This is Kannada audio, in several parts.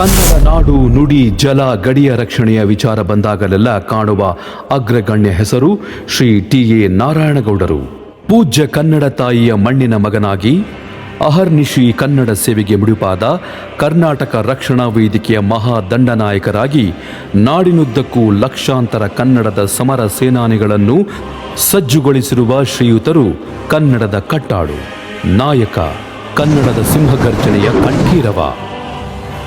ಕನ್ನಡ ನಾಡು ನುಡಿ ಜಲ ಗಡಿಯ ರಕ್ಷಣೆಯ ವಿಚಾರ ಬಂದಾಗಲೆಲ್ಲ ಕಾಣುವ ಅಗ್ರಗಣ್ಯ ಹೆಸರು ಶ್ರೀ ಟಿ ಎ ನಾರಾಯಣಗೌಡರು. ಪೂಜ್ಯ ಕನ್ನಡ ತಾಯಿಯ ಮಣ್ಣಿನ ಮಗನಾಗಿ ಅಹರ್ನಿಶಿ ಕನ್ನಡ ಸೇವೆಗೆ ಮುಡಿಪಾದ ಕರ್ನಾಟಕ ರಕ್ಷಣಾ ವೇದಿಕೆಯ ಮಹಾ ದಂಡನಾಯಕರಾಗಿ ನಾಡಿನುದ್ದಕ್ಕೂ ಲಕ್ಷಾಂತರ ಕನ್ನಡದ ಸಮರ ಸೇನಾನಿಗಳನ್ನು ಸಜ್ಜುಗೊಳಿಸಿರುವ ಶ್ರೀಯುತರು ಕನ್ನಡದ ಕಟ್ಟಾಡು ನಾಯಕ ಕನ್ನಡದ ಸಿಂಹಗರ್ಜನೆಯ ಕಂಠೀರವ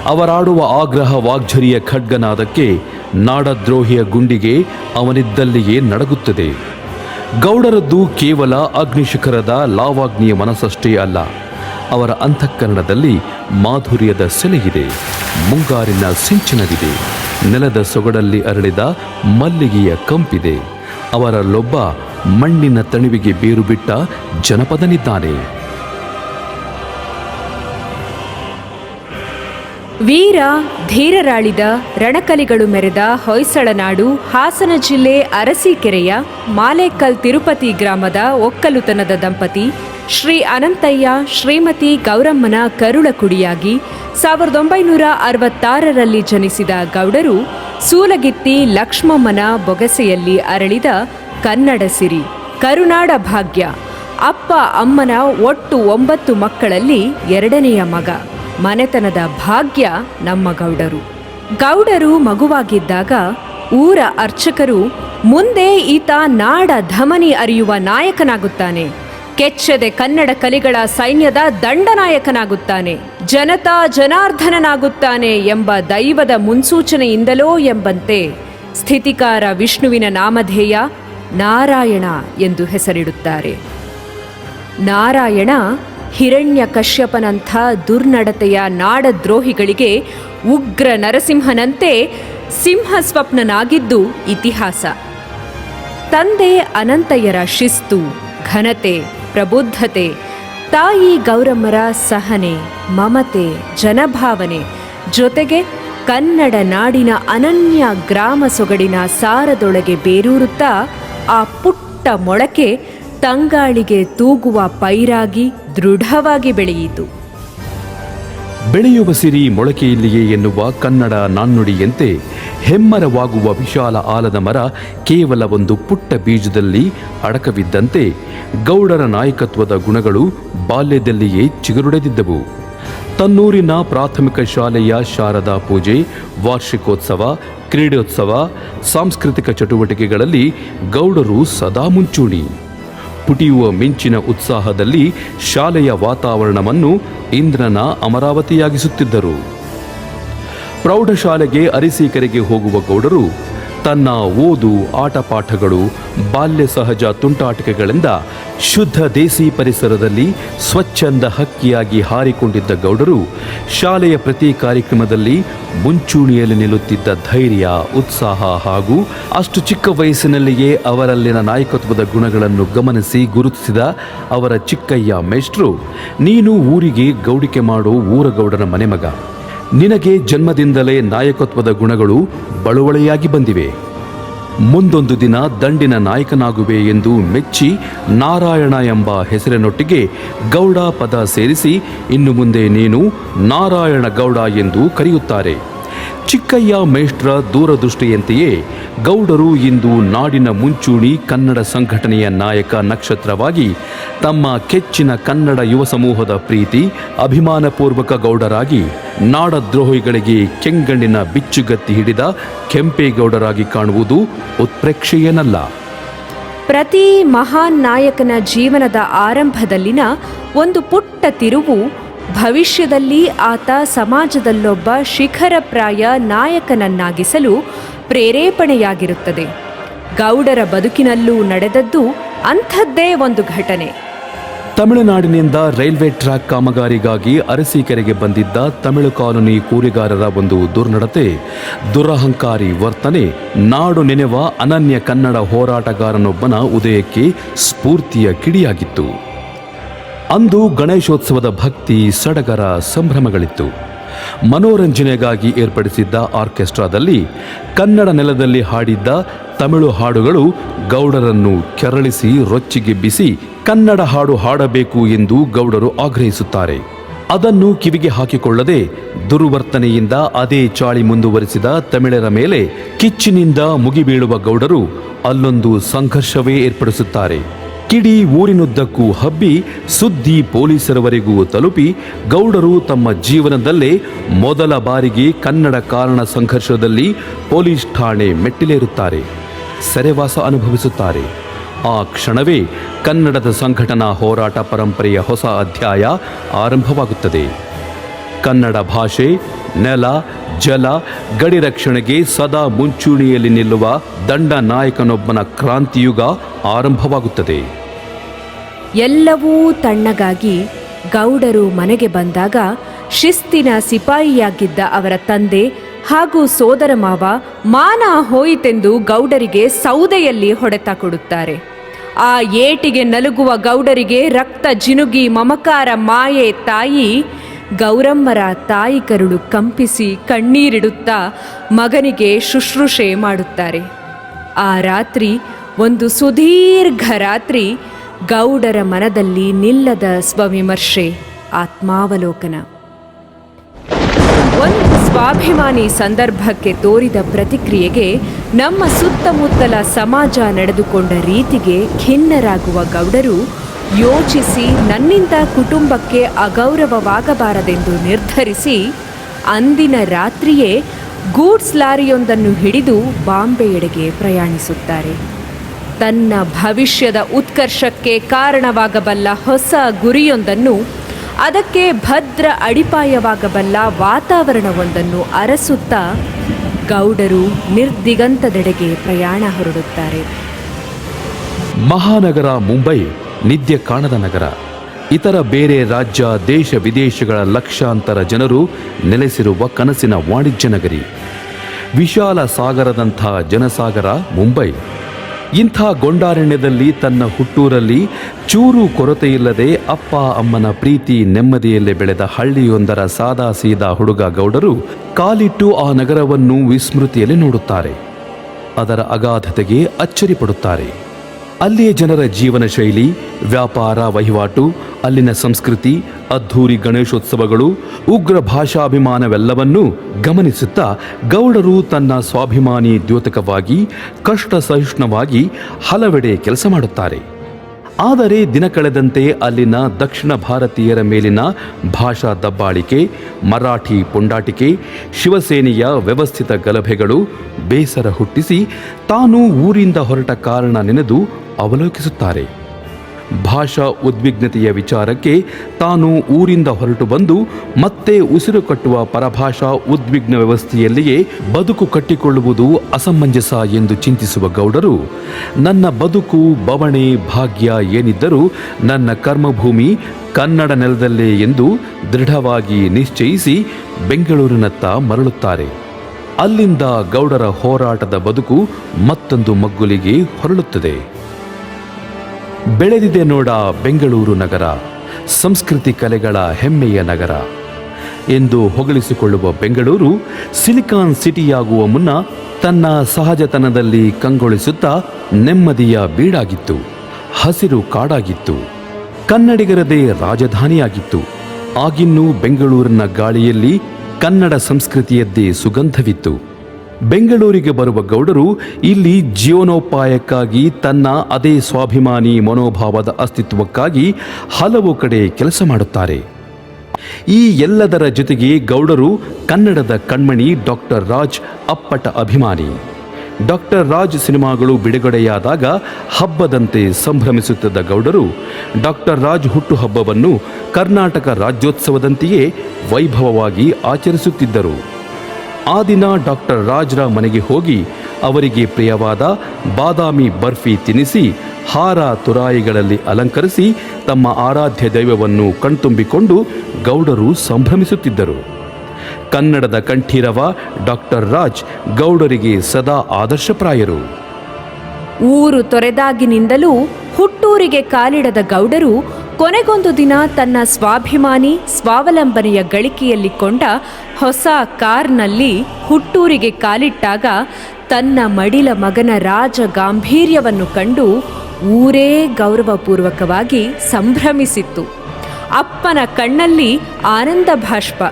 ಅವರಾಡುವ ಆಗ್ರಹ ವಾಗ್ಝರಿಯ ಖಡ್ಗನಾದಕ್ಕೆ ನಾಡದ್ರೋಹಿಯ ಗುಂಡಿಗೆ ಅವನಿದ್ದಲ್ಲಿಯೇ ನಡಗುತ್ತದೆ. ಗೌಡರದ್ದು ಕೇವಲ ಅಗ್ನಿಶಿಖರದ ಲಾವಾಗ್ನಿಯ ಮನಸ್ಸಷ್ಟೇ ಅಲ್ಲ, ಅವರ ಅಂತಃಕರಣದಲ್ಲಿ ಮಾಧುರ್ಯದ ಸೆಲೆಯಿದೆ. ಮುಂಗಾರಿನ ಸಿಂಚನವಿದೆ. ನೆಲದ ಸೊಗಡಲ್ಲಿ ಅರಳಿದ ಮಲ್ಲಿಗೆಯ ಕಂಪಿದೆ. ಅವರಲ್ಲೊಬ್ಬ ಮಣ್ಣಿನ ತಣಿವಿಗೆ ಬೇರು ಬಿಟ್ಟ ಜನಪದನಿದ್ದಾನೆ. ವೀರ, ಧೀರರಾಳಿದ ರಣಕಲಿಗಳು ಮೆರೆದ ಹೊಯ್ಸಳನಾಡು, ಹಾಸನ ಜಿಲ್ಲೆ ಅರಸೀಕೆರೆಯ ಮಾಲೇಕಲ್ ತಿರುಪತಿ ಗ್ರಾಮದ ಒಕ್ಕಲುತನದ ದಂಪತಿ ಶ್ರೀ ಅನಂತಯ್ಯ, ಶ್ರೀಮತಿ ಗೌರಮ್ಮನ ಕರುಳ ಕುಡಿಯಾಗಿ ಸಾವಿರದ ಒಂಬೈನೂರ ಅರವತ್ತಾರರಲ್ಲಿ ಜನಿಸಿದ ಗೌಡರು ಸೂಲಗಿತ್ತಿ ಲಕ್ಷ್ಮಮ್ಮನ ಬೊಗಸೆಯಲ್ಲಿ ಅರಳಿದ ಕನ್ನಡ ಸಿರಿ. ಕರುನಾಡ ಭಾಗ್ಯ. ಅಪ್ಪ, ಅಮ್ಮನ ಒಟ್ಟು ಒಂಬತ್ತು ಮಕ್ಕಳಲ್ಲಿ ಎರಡನೆಯ ಮಗ. ಮನೆತನದ ಭಾಗ್ಯ ನಮ್ಮ ಗೌಡರು. ಗೌಡರು ಮಗುವಾಗಿದ್ದಾಗ ಊರ ಅರ್ಚಕರು ಮುಂದೆ ಈತ ನಾಡ ಧಮನಿ ಅರಿಯುವ ನಾಯಕನಾಗುತ್ತಾನೆ. ಕೆಚ್ಚದೆ ಕನ್ನಡ ಕಲಿಗಳ ಸೈನ್ಯದ ದಂಡನಾಯಕನಾಗುತ್ತಾನೆ. ಜನತಾ ಜನಾರ್ಧನನಾಗುತ್ತಾನೆ ಎಂಬ ದೈವದ ಮುನ್ಸೂಚನೆಯಿಂದಲೋ ಎಂಬಂತೆ ಸ್ಥಿತಿಕಾರ ವಿಷ್ಣುವಿನ ನಾಮಧೇಯ ನಾರಾಯಣ ಎಂದು ಹೆಸರಿಡುತ್ತಾರೆ. ನಾರಾಯಣ ಹಿರಣ್ಯ ಕಶ್ಯಪನಂಥ ದುರ್ನಡತೆಯ ನಾಡದ್ರೋಹಿಗಳಿಗೆ ಉಗ್ರ ನರಸಿಂಹನಂತೆ ಸಿಂಹ ಸ್ವಪ್ನನಾಗಿದ್ದು ಇತಿಹಾಸ. ತಂದೆ ಅನಂತಯ್ಯರ ಶಿಸ್ತು, ಘನತೆ, ಪ್ರಬುದ್ಧತೆ, ತಾಯಿ ಗೌರಮ್ಮರ ಸಹನೆ, ಮಮತೆ, ಜನಭಾವನೆ, ಜೊತೆಗೆ ಕನ್ನಡ ನಾಡಿನ ಅನನ್ಯ ಗ್ರಾಮ ಸೊಗಡಿನ ಸಾರದೊಳಗೆ ಬೇರೂರುತ್ತಾ ಆ ಪುಟ್ಟ ಮೊಳಕೆ ತಂಗಾಳಿಗೆ ತೂಗುವ ಪೈರಾಗಿ ದೃಢವಾಗಿ ಬೆಳೆಯಿತು. ಬೆಳೆಯುವ ಸಿರಿ ಮೊಳಕೆಯಲ್ಲಿಯೇ ಎನ್ನುವ ಕನ್ನಡ ನಾಣ್ಣುಡಿಯಂತೆ ಹೆಮ್ಮರವಾಗುವ ವಿಶಾಲ ಆಲದ ಮರ ಕೇವಲ ಒಂದು ಪುಟ್ಟ ಬೀಜದಲ್ಲಿ ಅಡಕವಿದ್ದಂತೆ ಗೌಡರ ನಾಯಕತ್ವದ ಗುಣಗಳು ಬಾಲ್ಯದಲ್ಲಿಯೇ ಚಿಗುರುಡೆದಿದ್ದವು. ತನ್ನೂರಿನ ಪ್ರಾಥಮಿಕ ಶಾಲೆಯ ಶಾರದಾ ಪೂಜೆ, ವಾರ್ಷಿಕೋತ್ಸವ, ಕ್ರೀಡೋತ್ಸವ, ಸಾಂಸ್ಕೃತಿಕ ಚಟುವಟಿಕೆಗಳಲ್ಲಿ ಗೌಡರು ಸದಾ ಮುಂಚೂಣಿ. ಪುಟಿಯುವ ಮಿಂಚಿನ ಉತ್ಸಾಹದಲ್ಲಿ ಶಾಲೆಯ ವಾತಾವರಣವನ್ನು ಇಂದ್ರನ ಅಮರಾವತಿಯಾಗಿಸುತ್ತಿದ್ದರು. ಪ್ರೌಢಶಾಲೆಗೆ ಅರಿಸೀಕೆರೆಗೆ ಹೋಗುವ ಗೌಡರು ತನ್ನ ಓದು ಆಟಪಾಠಗಳು, ಬಾಲ್ಯ ಸಹಜ ತುಂಟಾಟಿಕೆಗಳಿಂದ ಶುದ್ಧ ದೇಸಿ ಪರಿಸರದಲ್ಲಿ ಸ್ವಚ್ಛಂದ ಹಕ್ಕಿಯಾಗಿ ಹಾರಿಕೊಂಡಿದ್ದ ಗೌಡರು ಶಾಲೆಯ ಪ್ರತಿ ಕಾರ್ಯಕ್ರಮದಲ್ಲಿ ಮುಂಚೂಣಿಯಲ್ಲಿ ನಿಲ್ಲುತ್ತಿದ್ದ ಧೈರ್ಯ, ಉತ್ಸಾಹ ಹಾಗೂ ಅಷ್ಟು ಚಿಕ್ಕ ವಯಸ್ಸಿನಲ್ಲಿಯೇ ಅವರಲ್ಲಿನ ನಾಯಕತ್ವದ ಗುಣಗಳನ್ನು ಗಮನಿಸಿ ಗುರುತಿಸಿದ ಅವರ ಚಿಕ್ಕಯ್ಯ ಮೇಷ್ಟ್ರು, ನೀನು ಊರಿಗೆ ಗೌಡಿಕೆ ಮಾಡೋ ಊರಗೌಡರ ಮನೆಮಗ. ನಿನಗೆ ಜನ್ಮದಿಂದಲೇ ನಾಯಕತ್ವದ ಗುಣಗಳು ಬಳುವಳಿಯಾಗಿ ಬಂದಿವೆ. ಮುಂದೊಂದು ದಿನ ದಂಡಿನ ನಾಯಕನಾಗುವೆ ಎಂದು ಮೆಚ್ಚಿ ನಾರಾಯಣ ಎಂಬ ಹೆಸರಿನೊಟ್ಟಿಗೆ ಗೌಡ ಪದ ಸೇರಿಸಿ ಇನ್ನು ಮುಂದೆ ನೀನು ನಾರಾಯಣ ಗೌಡ ಎಂದು ಕರೆಯುತ್ತಾರೆ. ಚಿಕ್ಕಯ್ಯ ಮೇಷ್ಟ್ರ ದೂರದೃಷ್ಟಿಯಂತೆಯೇ ಗೌಡರು ಇಂದು ನಾಡಿನ ಮುಂಚೂಣಿ ಕನ್ನಡ ಸಂಘಟನೆಯ ನಾಯಕ ನಕ್ಷತ್ರವಾಗಿ ತಮ್ಮ ಕೆಚ್ಚಿನ ಕನ್ನಡ ಯುವ ಸಮೂಹದ ಪ್ರೀತಿ, ಅಭಿಮಾನಪೂರ್ವಕ ಗೌಡರಾಗಿ ನಾಡದ್ರೋಹಿಗಳಿಗೆ ಕೆಂಗಣ್ಣಿನ ಬಿಚ್ಚುಗತ್ತಿ ಹಿಡಿದ ಕೆಂಪೇಗೌಡರಾಗಿ ಕಾಣುವುದು ಉತ್ಪ್ರೇಕ್ಷೆಯೇನಲ್ಲ. ಪ್ರತಿ ಮಹಾನ್ ನಾಯಕನ ಜೀವನದ ಆರಂಭದಲ್ಲಿನ ಒಂದು ಪುಟ್ಟ ತಿರುವು ಭವಿಷ್ಯದಲ್ಲಿ ಆತ ಸಮಾಜದಲ್ಲೊಬ್ಬ ಶಿಖರಪ್ರಾಯ ನಾಯಕನನ್ನಾಗಿಸಲು ಪ್ರೇರೇಪಣೆಯಾಗಿರುತ್ತದೆ. ಗೌಡರ ಬದುಕಿನಲ್ಲೂ ನಡೆದದ್ದು ಅಂಥದ್ದೇ ಒಂದು ಘಟನೆ. ತಮಿಳುನಾಡಿನಿಂದ ರೈಲ್ವೆ ಟ್ರ್ಯಾಕ್ ಕಾಮಗಾರಿಗಾಗಿ ಅರಸೀಕೆರೆಗೆ ಬಂದಿದ್ದ ತಮಿಳು ಕಾಲೋನಿ ಕೂಲಿಗಾರರ ಒಂದು ದುರ್ನಡತೆ, ದುರಹಂಕಾರಿ ವರ್ತನೆ, ನಾಡು ನೆನೆವ ಅನನ್ಯ ಕನ್ನಡ ಹೋರಾಟಗಾರನೊಬ್ಬನ ಉದಯಕ್ಕೆ ಸ್ಫೂರ್ತಿಯ ಕಿಡಿಯಾಗಿತ್ತು. ಅಂದು ಗಣೇಶೋತ್ಸವದ ಭಕ್ತಿ ಸಡಗರ ಸಂಭ್ರಮಗಳಿತ್ತು. ಮನೋರಂಜನೆಗಾಗಿ ಏರ್ಪಡಿಸಿದ್ದ ಆರ್ಕೆಸ್ಟ್ರಾದಲ್ಲಿ ಕನ್ನಡ ನೆಲದಲ್ಲಿ ಹಾಡಿದ್ದ ತಮಿಳು ಹಾಡುಗಳು ಗೌಡರನ್ನು ಕೆರಳಿಸಿ ರೊಚ್ಚಿಗೆಬ್ಬಿಸಿ ಕನ್ನಡ ಹಾಡು ಹಾಡಬೇಕು ಎಂದು ಗೌಡರು ಆಗ್ರಹಿಸುತ್ತಾರೆ. ಅದನ್ನು ಕಿವಿಗೆ ಹಾಕಿಕೊಳ್ಳದೆ ದುರ್ವರ್ತನೆಯಿಂದ ಅದೇ ಚಾಳಿ ಮುಂದುವರಿಸಿದ ತಮಿಳರ ಮೇಲೆ ಕಿಚ್ಚಿನಿಂದ ಮುಗಿಬೀಳುವ ಗೌಡರು ಅಲ್ಲೊಂದು ಸಂಘರ್ಷವೇ ಏರ್ಪಡಿಸುತ್ತಾರೆ. ಕಿಡಿ ಊರಿನುದ್ದಕ್ಕೂ ಹಬ್ಬಿ ಸುದ್ದಿ ಪೊಲೀಸರವರೆಗೂ ತಲುಪಿ ಗೌಡರು ತಮ್ಮ ಜೀವನದಲ್ಲೇ ಮೊದಲ ಬಾರಿಗೆ ಕನ್ನಡ ಕಾರಣ ಸಂಘರ್ಷದಲ್ಲಿ ಪೊಲೀಸ್ ಠಾಣೆ ಮೆಟ್ಟಿಲೇರುತ್ತಾರೆ. ಸೆರೆವಾಸ ಅನುಭವಿಸುತ್ತಾರೆ. ಆ ಕ್ಷಣವೇ ಕನ್ನಡದ ಸಂಘಟನಾ ಹೋರಾಟ ಪರಂಪರೆಯ ಹೊಸ ಅಧ್ಯಾಯ ಆರಂಭವಾಗುತ್ತದೆ. ಕನ್ನಡ ಭಾಷೆ, ನೆಲ, ಜಲ, ಗಡಿ ರಕ್ಷಣೆಗೆ ಸದಾ ಮುಂಚೂಣಿಯಲ್ಲಿ ನಿಲ್ಲುವ ದಂಡ ನಾಯಕನೊಬ್ಬನ ಕ್ರಾಂತಿಯುಗ ಆರಂಭವಾಗುತ್ತದೆ. ಎಲ್ಲವೂ ತಣ್ಣಗಾಗಿ ಗೌಡರು ಮನೆಗೆ ಬಂದಾಗ ಶಿಸ್ತಿನ ಸಿಪಾಯಿಯಾಗಿದ್ದ ಅವರ ತಂದೆ ಹಾಗೂ ಸೋದರ ಮಾವ ಮಾನ ಹೋಯಿತೆಂದು ಗೌಡರಿಗೆ ಸೌದೆಯಲ್ಲಿ ಹೊಡೆತ ಕೊಡುತ್ತಾರೆ. ಆ ಏಟಿಗೆ ನಲುಗುವ ಗೌಡರಿಗೆ ರಕ್ತ ಜಿನುಗಿ ಮಮಕಾರ ಮಾಯೆ ತಾಯಿ ಗೌರಮ್ಮರ ತಾಯಿ ಕರುಳು ಕಂಪಿಸಿ ಕಣ್ಣೀರಿಡುತ್ತಾ ಮಗನಿಗೆ ಶುಶ್ರೂಷೆ ಮಾಡುತ್ತಾರೆ. ಆ ರಾತ್ರಿ ಒಂದು ಸುದೀರ್ಘ ರಾತ್ರಿ ಗೌಡರ ಮನದಲ್ಲಿ ನಿಲ್ಲದ ಸ್ವವಿಮರ್ಶೆ, ಆತ್ಮಾವಲೋಕನ. ಒಂದು ಸ್ವಾಭಿಮಾನಿ ಸಂದರ್ಭಕ್ಕೆ ತೋರಿದ ಪ್ರತಿಕ್ರಿಯೆಗೆ ನಮ್ಮ ಸುತ್ತಮುತ್ತಲ ಸಮಾಜ ನಡೆದುಕೊಂಡ ರೀತಿಗೆ ಖಿನ್ನರಾಗುವ ಗೌಡರು ಯೋಚಿಸಿ ನನ್ನಿಂದ ಕುಟುಂಬಕ್ಕೆ ಅಗೌರವವಾಗಬಾರದೆಂದು ನಿರ್ಧರಿಸಿ ಅಂದಿನ ರಾತ್ರಿಯೇ ಗೂಡ್ಸ್ ಲಾರಿಯೊಂದನ್ನು ಹಿಡಿದು ಬಾಂಬೆಯೆಡೆಗೆ ಪ್ರಯಾಣಿಸುತ್ತಾರೆ. ತನ್ನ ಭವಿಷ್ಯದ ಉತ್ಕರ್ಷಕ್ಕೆ ಕಾರಣವಾಗಬಲ್ಲ ಹೊಸ ಗುರಿಯೊಂದನ್ನು, ಅದಕ್ಕೆ ಭದ್ರ ಅಡಿಪಾಯವಾಗಬಲ್ಲ ವಾತಾವರಣವೊಂದನ್ನು ಅರಸುತ್ತಾ ಗೌಡರು ನಿರ್ದಿಗಂತದೆಡೆಗೆ ಪ್ರಯಾಣ ಹೊರಡುತ್ತಾರೆ. ಮಹಾನಗರ ಮುಂಬೈ, ನಿದ್ಯ ಕಾಣದ ನಗರ. ಇತರ ಬೇರೆ ರಾಜ್ಯ, ದೇಶ ವಿದೇಶಗಳ ಲಕ್ಷಾಂತರ ಜನರು ನೆಲೆಸಿರುವ ಕನಸಿನ ವಾಣಿಜ್ಯ ನಗರಿ. ವಿಶಾಲ ಸಾಗರದಂಥ ಜನಸಾಗರ ಮುಂಬೈ. ಇಂಥ ಗೊಂಡಾರಣ್ಯದಲ್ಲಿ ತನ್ನ ಹುಟ್ಟೂರಲ್ಲಿ ಚೂರು ಕೊರತೆಯಿಲ್ಲದೆ ಅಪ್ಪ ಅಮ್ಮನ ಪ್ರೀತಿ ನೆಮ್ಮದಿಯಲ್ಲೇ ಬೆಳೆದ ಹಳ್ಳಿಯೊಂದರ ಸಾದಾ ಸೀದಾ ಹುಡುಗ ಗೌಡರು ಕಾಲಿಟ್ಟು ಆ ನಗರವನ್ನು ವಿಸ್ಮೃತಿಯಲ್ಲಿ ನೋಡುತ್ತಾರೆ. ಅದರ ಅಗಾಧತೆಗೆ ಅಚ್ಚರಿ ಪಡುತ್ತಾರೆ. ಅಲ್ಲಿಯ ಜನರ ಜೀವನ ಶೈಲಿ, ವ್ಯಾಪಾರ, ವಹಿವಾಟು, ಅಲ್ಲಿನ ಸಂಸ್ಕೃತಿ, ಅದ್ಧೂರಿ ಗಣೇಶೋತ್ಸವಗಳು, ಉಗ್ರ ಭಾಷಾಭಿಮಾನವೆಲ್ಲವನ್ನೂ ಗಮನಿಸುತ್ತಾ ಗೌಡರು ತನ್ನ ಸ್ವಾಭಿಮಾನಿ ದ್ಯೋತಕವಾಗಿ ಕಷ್ಟ ಸಹಿಷ್ಣುವಾಗಿ ಹಲವೆಡೆ ಕೆಲಸ ಮಾಡುತ್ತಾರೆ. ಆದರೆ ದಿನ ಕಳೆದಂತೆ ಅಲ್ಲಿನ ದಕ್ಷಿಣ ಭಾರತೀಯರ ಮೇಲಿನ ಭಾಷಾ ದಬ್ಬಾಳಿಕೆ, ಮರಾಠಿ ಪುಂಡಾಟಿಕೆ, ಶಿವಸೇನೆಯ ವ್ಯವಸ್ಥಿತ ಗಲಭೆಗಳು ಬೇಸರ ಹುಟ್ಟಿಸಿ ತಾನು ಊರಿಂದ ಹೊರಟ ಕಾರಣ ನೆನೆದು ಅವಲೋಕಿಸುತ್ತಾರೆ. ಭಾಷಾ ಉದ್ವಿಗ್ನತೆಯ ವಿಚಾರಕ್ಕೆ ತಾನು ಊರಿಂದ ಹೊರಟು ಬಂದು ಮತ್ತೆ ಉಸಿರು ಕಟ್ಟುವ ಪರಭಾಷಾ ಉದ್ವಿಗ್ನ ವ್ಯವಸ್ಥೆಯಲ್ಲಿಯೇ ಬದುಕು ಕಟ್ಟಿಕೊಳ್ಳುವುದು ಅಸಮಂಜಸ ಎಂದು ಚಿಂತಿಸುವ ಗೌಡರು, ನನ್ನ ಬದುಕು, ಬವಣೆ, ಭಾಗ್ಯ ಏನಿದ್ದರೂ ನನ್ನ ಕರ್ಮಭೂಮಿ ಕನ್ನಡ ನೆಲದಲ್ಲೇ ಎಂದು ದೃಢವಾಗಿ ನಿಶ್ಚಯಿಸಿ ಬೆಂಗಳೂರಿನತ್ತ ಮರಳುತ್ತಾರೆ. ಅಲ್ಲಿಂದ ಗೌಡರ ಹೋರಾಟದ ಬದುಕು ಮತ್ತೊಂದು ಮಗ್ಗುಲಿಗೆ ಹೊರಳುತ್ತದೆ. ಬೆಳೆದಿದೆ ನೋಡ ಬೆಂಗಳೂರು ನಗರ, ಸಂಸ್ಕೃತಿ ಕಲೆಗಳ ಹೆಮ್ಮೆಯ ನಗರ. ಎಂದು ಹೊಗಳಿಸಿಕೊಳ್ಳುವ ಬೆಂಗಳೂರು, ಸಿಲಿಕಾನ್ ಸಿಟಿಯಾಗುವ ಮುನ್ನ ತನ್ನ ಸಹಜತನದಲ್ಲಿ ಕಂಗೊಳಿಸುತ್ತಾ ನೆಮ್ಮದಿಯ ಬೀಡಾಗಿತ್ತು, ಹಸಿರು ಕಾಡಾಗಿತ್ತು, ಕನ್ನಡಿಗರದೇ ರಾಜಧಾನಿಯಾಗಿತ್ತು. ಆಗಿನ್ನೂ ಬೆಂಗಳೂರಿನ ಗಾಳಿಯಲ್ಲಿ ಕನ್ನಡ ಸಂಸ್ಕೃತಿಯದ್ದೇ ಸುಗಂಧವಿತ್ತು. ಬೆಂಗಳೂರಿಗೆ ಬರುವ ಗೌಡರು ಇಲ್ಲಿ ಜೀವನೋಪಾಯಕ್ಕಾಗಿ ತನ್ನ ಅದೇ ಸ್ವಾಭಿಮಾನಿ ಮನೋಭಾವದ ಅಸ್ತಿತ್ವಕ್ಕಾಗಿ ಹಲವು ಕಡೆ ಕೆಲಸ ಮಾಡುತ್ತಾರೆ. ಈ ಎಲ್ಲದರ ಜೊತೆಗೆ ಗೌಡರು ಕನ್ನಡದ ಕಣ್ಮಣಿ ಡಾಕ್ಟರ್ ರಾಜ್ ಅಪ್ಪಟ ಅಭಿಮಾನಿ. ಡಾಕ್ಟರ್ ರಾಜ್ ಸಿನಿಮಾಗಳು ಬಿಡುಗಡೆಯಾದಾಗ ಹಬ್ಬದಂತೆ ಸಂಭ್ರಮಿಸುತ್ತಿದ್ದ ಗೌಡರು ಡಾಕ್ಟರ್ ರಾಜ್ ಹುಟ್ಟುಹಬ್ಬವನ್ನು ಕರ್ನಾಟಕ ರಾಜ್ಯೋತ್ಸವದಂತೆಯೇ ವೈಭವವಾಗಿ ಆಚರಿಸುತ್ತಿದ್ದರು. ಆ ದಿನ ಡಾಕ್ಟರ್ ರಾಜ್ರ ಮನೆಗೆ ಹೋಗಿ ಅವರಿಗೆ ಪ್ರಿಯವಾದ ಬಾದಾಮಿ ಬರ್ಫಿ ತಿನ್ನಿಸಿ ಹಾರ ತುರಾಯಿಗಳಲ್ಲಿ ಅಲಂಕರಿಸಿ ತಮ್ಮ ಆರಾಧ್ಯ ದೈವವನ್ನು ಕಣ್ತುಂಬಿಕೊಂಡು ಗೌಡರು ಸಂಭ್ರಮಿಸುತ್ತಿದ್ದರು. ಕನ್ನಡದ ಕಂಠೀರವ ಡಾಕ್ಟರ್ ರಾಜ್ ಗೌಡರಿಗೆ ಸದಾ ಆದರ್ಶಪ್ರಾಯರು. ಊರು ತೊರೆದಾಗಿನಿಂದಲೂ ಹುಟ್ಟೂರಿಗೆ ಕಾಲಿಡದ ಗೌಡರು ಕೊನೆಗೊಂದು ದಿನ ತನ್ನ ಸ್ವಾಭಿಮಾನಿ ಸ್ವಾವಲಂಬನೆಯ ಗಳಿಕೆಯಲ್ಲಿ ಕೊಂಡ ಹೊಸ ಕಾರ್ನಲ್ಲಿ ಹುಟ್ಟೂರಿಗೆ ಕಾಲಿಟ್ಟಾಗ ತನ್ನ ಮಡಿಲ ಮಗನ ರಾಜ ಗಾಂಭೀರ್ಯವನ್ನು ಕಂಡು ಊರೇ ಗೌರವಪೂರ್ವಕವಾಗಿ ಸಂಭ್ರಮಿಸಿತ್ತು. ಅಪ್ಪನ ಕಣ್ಣಲ್ಲಿ ಆನಂದ ಭಾಷ್ಪ.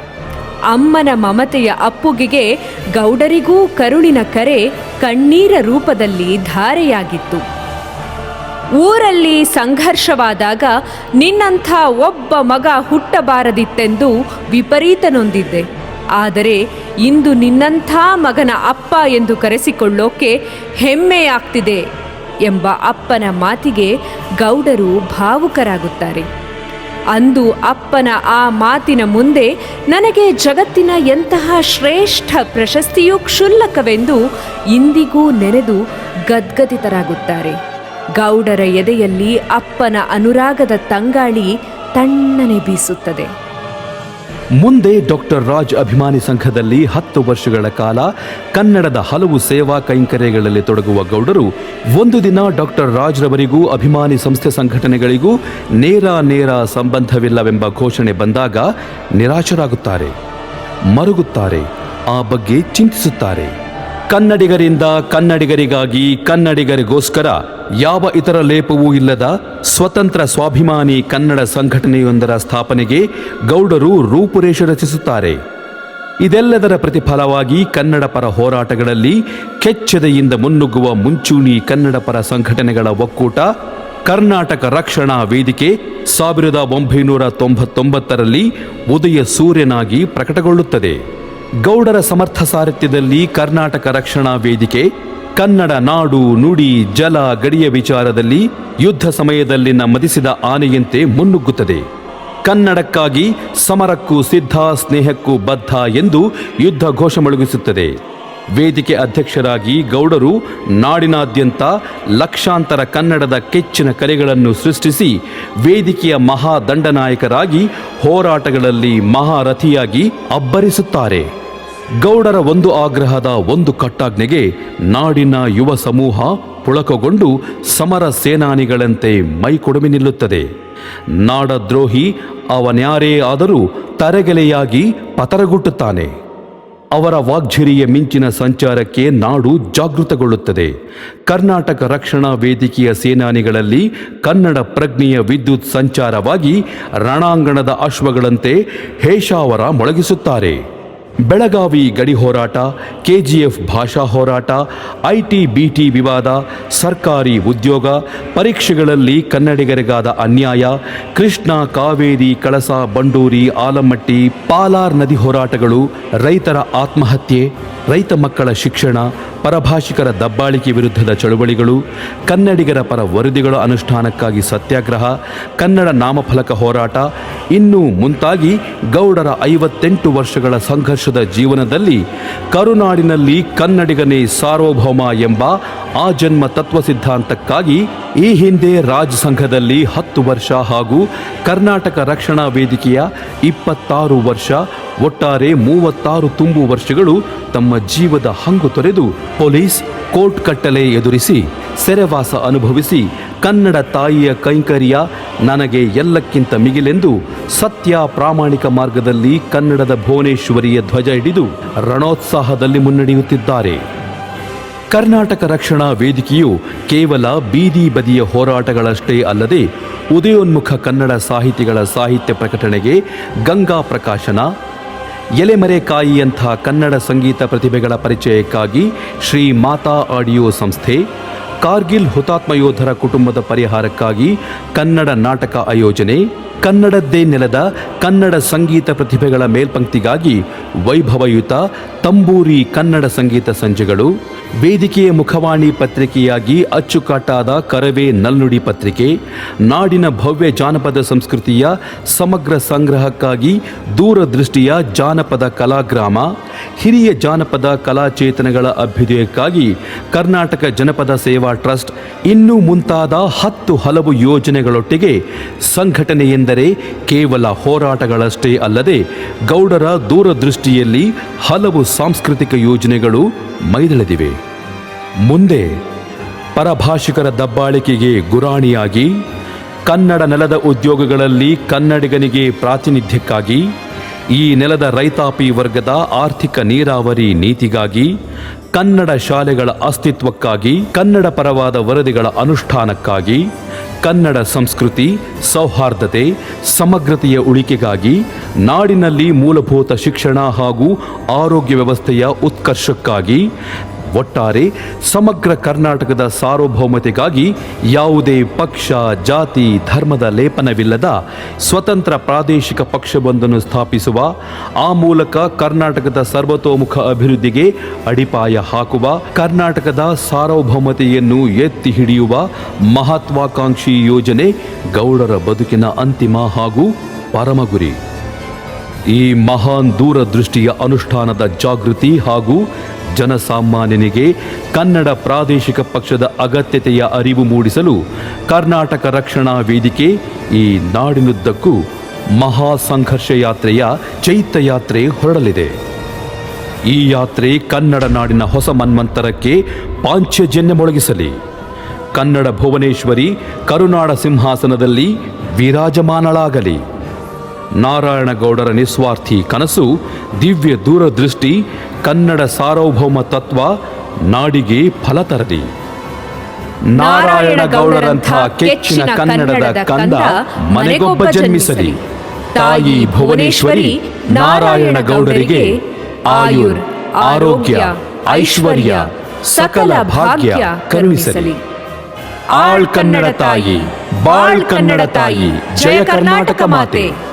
ಅಮ್ಮನ ಮಮತೆಯ ಅಪ್ಪುಗೆಗೆ ಗೌಡರಿಗೂ ಕರುಳಿನ ಕರೆ ಕಣ್ಣೀರ ರೂಪದಲ್ಲಿ ಧಾರೆಯಾಗಿತ್ತು. ಊರಲ್ಲಿ ಸಂಘರ್ಷವಾದಾಗ ನಿನ್ನಂಥ ಒಬ್ಬ ಮಗ ಹುಟ್ಟಬಾರದಿತ್ತೆಂದು ವಿಪರೀತ ನೊಂದಿದ್ದೆ ಆದರೆ ಇಂದು ನಿನ್ನಂಥ ಮಗನ ಅಪ್ಪ ಎಂದು ಕರೆಸಿಕೊಳ್ಳೋಕೆ ಹೆಮ್ಮೆಯಾಗ್ತಿದೆ ಎಂಬ ಅಪ್ಪನ ಮಾತಿಗೆ ಗೌಡರು ಭಾವುಕರಾಗುತ್ತಾರೆ. ಅಂದು ಅಪ್ಪನ ಆ ಮಾತಿನ ಮುಂದೆ ನನಗೆ ಜಗತ್ತಿನ ಎಂತಹ ಶ್ರೇಷ್ಠ ಪ್ರಶಸ್ತಿಯೂ ಕ್ಷುಲ್ಲಕವೆಂದು ಇಂದಿಗೂ ನೆನೆದು ಗದ್ಗದಿತರಾಗುತ್ತಾರೆ. ಗೌಡರ ಎದೆಯಲ್ಲಿ ಅಪ್ಪನ ಅನುರಾಗದ ತಂಗಾಳಿ ತಣ್ಣನೆ ಬೀಸುತ್ತದೆ. ಮುಂದೆ ಡಾಕ್ಟರ್ ರಾಜ್ ಅಭಿಮಾನಿ ಸಂಘದಲ್ಲಿ ಹತ್ತು ವರ್ಷಗಳ ಕಾಲ ಕನ್ನಡದ ಹಲವು ಸೇವಾ ಕೈಂಕರ್ಯಗಳಲ್ಲಿ ತೊಡಗುವ ಗೌಡರು, ಒಂದು ದಿನ ಡಾಕ್ಟರ್ ರಾಜ್ ರವರಿಗೂ ಅಭಿಮಾನಿ ಸಂಸ್ಥೆ ಸಂಘಟನೆಗಳಿಗೂ ನೇರ ನೇರ ಸಂಬಂಧವಿಲ್ಲವೆಂಬ ಘೋಷಣೆ ಬಂದಾಗ ನಿರಾಶರಾಗುತ್ತಾರೆ, ಮರುಗುತ್ತಾರೆ, ಆ ಬಗ್ಗೆ ಚಿಂತಿಸುತ್ತಾರೆ. ಕನ್ನಡಿಗರಿಂದ ಕನ್ನಡಿಗರಿಗಾಗಿ ಕನ್ನಡಿಗರಿಗೋಸ್ಕರ ಯಾವ ಇತರ ಲೇಪವೂ ಇಲ್ಲದ ಸ್ವತಂತ್ರ ಸ್ವಾಭಿಮಾನಿ ಕನ್ನಡ ಸಂಘಟನೆಯೊಂದರ ಸ್ಥಾಪನೆಗೆ ಗೌಡರು ರೂಪುರೇಷೆ ರಚಿಸುತ್ತಾರೆ. ಇದೆಲ್ಲದರ ಪ್ರತಿಫಲವಾಗಿ ಕನ್ನಡ ಪರ ಹೋರಾಟಗಳಲ್ಲಿ ಕೆಚ್ಚೆದೆಯಿಂದ ಮುನ್ನುಗ್ಗುವ ಮುಂಚೂಣಿ ಕನ್ನಡ ಪರ ಸಂಘಟನೆಗಳ ಒಕ್ಕೂಟ ಕರ್ನಾಟಕ ರಕ್ಷಣಾ ವೇದಿಕೆ ಸಾವಿರದ ಒಂಬೈನೂರ ತೊಂಬತ್ತೊಂಬತ್ತರಲ್ಲಿ ಉದಯ ಸೂರ್ಯನಾಗಿ ಪ್ರಕಟಗೊಳ್ಳುತ್ತದೆ. ಗೌಡರ ಸಮರ್ಥ ಸಾರಥ್ಯದಲ್ಲಿ ಕರ್ನಾಟಕ ರಕ್ಷಣಾ ವೇದಿಕೆ, ಕನ್ನಡ ನಾಡು ನುಡಿ ಜಲ ಗಡಿಯ ವಿಚಾರದಲ್ಲಿ ಯುದ್ಧ ಸಮಯದಲ್ಲಿ ಮದಿಸಿದ ಆನೆಯಂತೆ ಮುನ್ನುಗ್ಗುತ್ತದೆ. ಕನ್ನಡಕ್ಕಾಗಿ ಸಮರಕ್ಕೂ ಸಿದ್ಧ, ಸ್ನೇಹಕ್ಕೂ ಬದ್ಧ ಎಂದು ಯುದ್ಧ ಘೋಷ ಮೊಳಗಿಸುತ್ತದೆ ವೇದಿಕೆ ಅಧ್ಯಕ್ಷರಾಗಿ ಗೌಡರು ನಾಡಿನಾದ್ಯಂತ ಲಕ್ಷಾಂತರ ಕನ್ನಡದ ಕೆಚ್ಚಿನ ಕಲೆಗಳನ್ನು ಸೃಷ್ಟಿಸಿ ವೇದಿಕೆಯ ಮಹಾದಂಡನಾಯಕರಾಗಿ ಹೋರಾಟಗಳಲ್ಲಿ ಮಹಾರಥಿಯಾಗಿ ಅಬ್ಬರಿಸುತ್ತಾರೆ. ಗೌಡರ ಒಂದು ಆಗ್ರಹದ ಒಂದು ಕಟ್ಟಾಜ್ಞೆಗೆ ನಾಡಿನ ಯುವ ಸಮೂಹ ಪುಳಕಗೊಂಡು ಸಮರ ಸೇನಾನಿಗಳಂತೆ ಮೈಕೊಡುಮೆ ನಿಲ್ಲುತ್ತದೆ. ನಾಡದ್ರೋಹಿ ಅವನ್ಯಾರೇ ಆದರೂ ತರೆಗೆಲೆಯಾಗಿ ಪತರಗುಟ್ಟುತ್ತಾನೆ. ಅವರ ವಾಗ್ಝರಿಯ ಮಿಂಚಿನ ಸಂಚಾರಕ್ಕೆ ನಾಡು ಜಾಗೃತಗೊಳ್ಳುತ್ತದೆ. ಕರ್ನಾಟಕ ರಕ್ಷಣಾ ವೇದಿಕೆಯ ಸೇನಾನಿಗಳಲ್ಲಿ ಕನ್ನಡ ಪ್ರಜ್ಞೆಯ ವಿದ್ಯುತ್ ಸಂಚಾರವಾಗಿ ರಣಾಂಗಣದ ಅಶ್ವಗಳಂತೆ ಹೇಷಾವರ ಮೊಳಗಿಸುತ್ತಾರೆ. ಬೆಳಗಾವಿ ಗಡಿ ಹೋರಾಟ, ಕೆಜಿಎಫ್ ಭಾಷಾ ಹೋರಾಟ ಐಟಿ ಬಿಟಿ ವಿವಾದ, ಸರ್ಕಾರಿ ಉದ್ಯೋಗ, ಪರೀಕ್ಷೆಗಳಲ್ಲಿ ಕನ್ನಡಿಗರಿಗಾದ ಅನ್ಯಾಯ, ಕೃಷ್ಣ ಕಾವೇರಿ ಕಳಸ ಬಂಡೂರಿ ಆಲಮಟ್ಟಿ ಪಾಲಾರ್ ನದಿ ಹೋರಾಟಗಳು ರೈತರ ಆತ್ಮಹತ್ಯೆ ರೈತ ಮಕ್ಕಳ ಶಿಕ್ಷಣ, ಪರಭಾಷಿಕರ ದಬ್ಬಾಳಿಕೆ ವಿರುದ್ಧದ ಚಳುವಳಿಗಳು, ಕನ್ನಡಿಗರ ಪರ ವರದಿಗಳ ಅನುಷ್ಠಾನಕ್ಕಾಗಿ ಸತ್ಯಾಗ್ರಹ, ಕನ್ನಡ ನಾಮಫಲಕ ಹೋರಾಟ, ಇನ್ನೂ ಮುಂತಾಗಿ ಗೌಡರ ಐವತ್ತೆಂಟು ವರ್ಷಗಳ ಸಂಘರ್ಷದ ಜೀವನದಲ್ಲಿ ಕರುನಾಡಿನಲ್ಲಿ ಕನ್ನಡಿಗನೇ ಸಾರ್ವಭೌಮ ಎಂಬ ಆ ಜನ್ಮ ತತ್ವ ಸಿದ್ಧಾಂತಕ್ಕಾಗಿ ಈ ಹಿಂದೆ ರಾಜ್ ಸಂಘದಲ್ಲಿ ಹತ್ತು ವರ್ಷ ಹಾಗೂ ಕರ್ನಾಟಕ ರಕ್ಷಣಾ ವೇದಿಕೆಯ ಇಪ್ಪತ್ತಾರು ವರ್ಷ ಒಟ್ಟಾರೆ ಮೂವತ್ತಾರು ತುಂಬು ವರ್ಷಗಳು ತಮ್ಮ ಜೀವದ ಹಂಗು ತೊರೆದು ಪೊಲೀಸ್ ಕೋರ್ಟ್ ಕಟ್ಟಲೆ ಎದುರಿಸಿ ಸೆರೆವಾಸ ಅನುಭವಿಸಿ ಕನ್ನಡ ತಾಯಿಯ ಕೈಂಕರ್ಯ ನನಗೆ ಎಲ್ಲಕ್ಕಿಂತ ಮಿಗಿಲೆಂದು ಸತ್ಯ ಪ್ರಾಮಾಣಿಕ ಮಾರ್ಗದಲ್ಲಿ ಕನ್ನಡದ ಭುವನೇಶ್ವರಿಯ ಧ್ವಜ ಹಿಡಿದು ರಣೋತ್ಸಾಹದಲ್ಲಿ ಮುನ್ನಡೆಯುತ್ತಿದ್ದಾರೆ. ಕರ್ನಾಟಕ ರಕ್ಷಣಾ ವೇದಿಕೆಯು ಕೇವಲ ಬೀದಿ ಬದಿಯ ಹೋರಾಟಗಳಷ್ಟೇ ಅಲ್ಲದೆ ಉದಯೋನ್ಮುಖ ಕನ್ನಡ ಸಾಹಿತಿಗಳ ಸಾಹಿತ್ಯ ಪ್ರಕಟಣೆಗೆ ಗಂಗಾ ಪ್ರಕಾಶನ ಎಲೆಮರೆಕಾಯಿಯಂಥ ಕನ್ನಡ ಸಂಗೀತ ಪ್ರತಿಭೆಗಳ ಪರಿಚಯಕ್ಕಾಗಿ ಶ್ರೀ ಮಾತಾ ಆಡಿಯೋ ಸಂಸ್ಥೆ, ಕಾರ್ಗಿಲ್ ಹುತಾತ್ಮ ಯೋಧರ ಕುಟುಂಬದ ಪರಿಹಾರಕ್ಕಾಗಿ ಕನ್ನಡ ನಾಟಕ ಆಯೋಜನೆ, ಕನ್ನಡದ್ದೇ ನೆಲದ ಕನ್ನಡ ಸಂಗೀತ ಪ್ರತಿಭೆಗಳ ಮೇಲ್ಪಂಕ್ತಿಗಾಗಿ ವೈಭವಯುತ ತಂಬೂರಿ ಕನ್ನಡ ಸಂಗೀತ ಸಂಜೆಗಳು. ವೇದಿಕೆಯ ಮುಖವಾಣಿ ಪತ್ರಿಕೆಯಾಗಿ ಅಚ್ಚುಕಟ್ಟಾದ ಕರವೇ ನಲ್ನುಡಿ ಪತ್ರಿಕೆ, ನಾಡಿನ ಭವ್ಯ ಜಾನಪದ ಸಂಸ್ಕೃತಿಯ ಸಮಗ್ರ ಸಂಗ್ರಹಕ್ಕಾಗಿ ದೂರದೃಷ್ಟಿಯ ಜಾನಪದ ಕಲಾಗ್ರಾಮ ಹಿರಿಯ ಜಾನಪದ ಕಲಾಚೇತನಗಳ ಅಭ್ಯುದಯಕ್ಕಾಗಿ ಕರ್ನಾಟಕ ಜನಪದ ಸೇವಾ ಟ್ರಸ್ಟ್ ಇನ್ನೂ ಮುಂತಾದ ಹತ್ತು ಹಲವು ಯೋಜನೆಗಳೊಟ್ಟಿಗೆ ಸಂಘಟನೆ ಎಂದರೆ ಕೇವಲ ಹೋರಾಟಗಳಷ್ಟೇ ಅಲ್ಲದೆ ಗೌಡರ ದೂರದೃಷ್ಟಿಯಲ್ಲಿ ಹಲವು ಸಾಂಸ್ಕೃತಿಕ ಯೋಜನೆಗಳು ಮೈದಳೆದಿವೆ. ಮುಂದೆ ಪರಭಾಷಿಕರ ದಬ್ಬಾಳಿಕೆಗೆ ಗುರಾಣಿಯಾಗಿ ಕನ್ನಡ ನೆಲದ ಉದ್ಯೋಗಗಳಲ್ಲಿ ಕನ್ನಡಿಗನಿಗೆ ಪ್ರಾತಿನಿಧ್ಯಕ್ಕಾಗಿ ಈ ನೆಲದ ರೈತಾಪಿ ವರ್ಗದ ಆರ್ಥಿಕ ನೀರಾವರಿ ನೀತಿಗಾಗಿ, ಕನ್ನಡ ಶಾಲೆಗಳ ಅಸ್ತಿತ್ವಕ್ಕಾಗಿ, ಕನ್ನಡ ಪರವಾದ ವರದಿಗಳ ಅನುಷ್ಠಾನಕ್ಕಾಗಿ, ಕನ್ನಡ ಸಂಸ್ಕೃತಿ, ಸೌಹಾರ್ದತೆ, ಸಮಗ್ರತೆಯ ಉಳಿಕೆಗಾಗಿ, ನಾಡಿನಲ್ಲಿ ಮೂಲಭೂತ ಶಿಕ್ಷಣ ಹಾಗೂ ಆರೋಗ್ಯ ವ್ಯವಸ್ಥೆಯ ಉತ್ಕರ್ಷಕ್ಕಾಗಿ ಒಟ್ಟಾರೆ ಸಮಗ್ರ ಕರ್ನಾಟಕದ ಸಾರ್ವಭೌಮತೆಗಾಗಿ ಯಾವುದೇ ಪಕ್ಷ, ಜಾತಿ, ಧರ್ಮದ ಲೇಪನವಿಲ್ಲದ ಸ್ವತಂತ್ರ ಪ್ರಾದೇಶಿಕ ಪಕ್ಷವೊಂದನ್ನು ಸ್ಥಾಪಿಸುವ, ಆ ಮೂಲಕ ಕರ್ನಾಟಕದ ಸರ್ವತೋಮುಖ ಅಭಿವೃದ್ಧಿಗೆ ಅಡಿಪಾಯ ಹಾಕುವ, ಕರ್ನಾಟಕದ ಸಾರ್ವಭೌಮತೆಯನ್ನು ಎತ್ತಿ ಹಿಡಿಯುವ ಮಹತ್ವಾಕಾಂಕ್ಷಿ ಯೋಜನೆ ಗೌಡರ ಬದುಕಿನ ಅಂತಿಮ ಹಾಗೂ ಪರಮ ಗುರಿ ಈ ಮಹಾನ್ ದೂರದೃಷ್ಟಿಯ ಅನುಷ್ಠಾನದ ಜಾಗೃತಿ ಹಾಗೂ ಜನಸಾಮಾನ್ಯನಿಗೆ ಕನ್ನಡ ಪ್ರಾದೇಶಿಕ ಪಕ್ಷದ ಅಗತ್ಯತೆಯ ಅರಿವು ಮೂಡಿಸಲು ಕರ್ನಾಟಕ ರಕ್ಷಣಾ ವೇದಿಕೆ ಈ ನಾಡಿನುದ್ದಕ್ಕೂ ಮಹಾ ಸಂಘರ್ಷ ಯಾತ್ರೆಯ ಚೈತ್ಯ ಯಾತ್ರೆ ಹೊರಡಲಿದೆ. ಈ ಯಾತ್ರೆ ಕನ್ನಡ ನಾಡಿನ ಹೊಸ ಮನ್ವಂತರಕ್ಕೆ ಪಾಂಚಜನ್ಯ ಮೊಳಗಿಸಲಿ ಕನ್ನಡ ಭುವನೇಶ್ವರಿ ಕರುನಾಡ ಸಿಂಹಾಸನದಲ್ಲಿ ವಿರಾಜಮಾನಳಾಗಲಿ. ನಾರಾಯಣಗೌಡರ ನಿಸ್ವಾರ್ಥಿ ಕನಸು, ದಿವ್ಯ ದೂರದೃಷ್ಟಿ, ಕನ್ನಡ ಸಾರ್ವಭೌಮ ತತ್ವ, ನಾಡಿಗೆ ಫಲ ತರಲಿ. ನಾರಾಯಣಗೌಡರಂಥ ಕೆಚ್ಚಿನ ಕನ್ನಡದ ಕಂದ ಮನೆಗೊಬ್ಬ ಜನ್ಮಿಸಲಿ. ತಾಯಿ ಭುವನೇಶ್ವರಿ, ನಾರಾಯಣಗೌಡರಿಗೆ ಆಯುರ್, ಆರೋಗ್ಯ, ಐಶ್ವರ್ಯ, ಸಕಲ ಭಾಗ್ಯ ಕರುಣಿಸಲಿ. ಆಳ್ ಕನ್ನಡ ತಾಯಿ, ಬಾಳ್ ಕನ್ನಡ ತಾಯಿ, ಜಯ ಕರ್ನಾಟಕ ಮಾತೆ.